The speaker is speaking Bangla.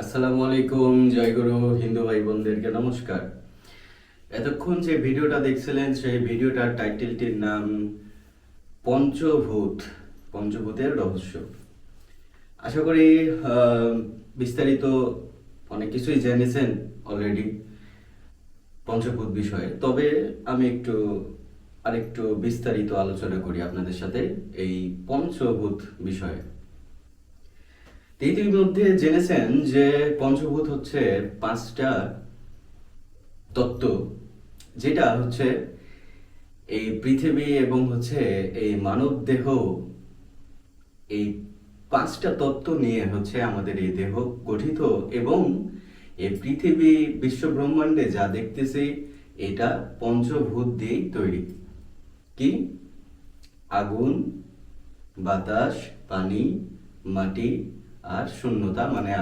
আসসালামু আলাইকুম জয়গুরু হিন্দু ভাই বোনদেরকে নমস্কার। এতক্ষণ যে ভিডিওটা দেখছিলেন, সেই ভিডিওটার টাইটেলটির নাম পঞ্চভূত, পঞ্চভূতের রহস্য। আশা করি বিস্তারিত অনেক কিছুই জেনেছেন অলরেডি পঞ্চভূত বিষয়ে। তবে আমি একটু, আরেকটু বিস্তারিত আলোচনা করি আপনাদের সাথে এই পঞ্চভূত বিষয়ে। ইতিমধ্যে জেনেছেন যে পঞ্চভূত হচ্ছে পাঁচটা তত্ত্ব, যেটা হচ্ছে এই পৃথিবী এবং হচ্ছে এই মানব দেহ। এই পাঁচটা তত্ত্ব নিয়ে হচ্ছে আমাদের এই দেহ গঠিত এবং এই পৃথিবী বিশ্ব ব্রহ্মাণ্ডে যা দেখতেছি, এটা পঞ্চভূত দিয়েই তৈরি। কি? আগুন, বাতাস, পানি, মাটি আর শূন্যতা মানে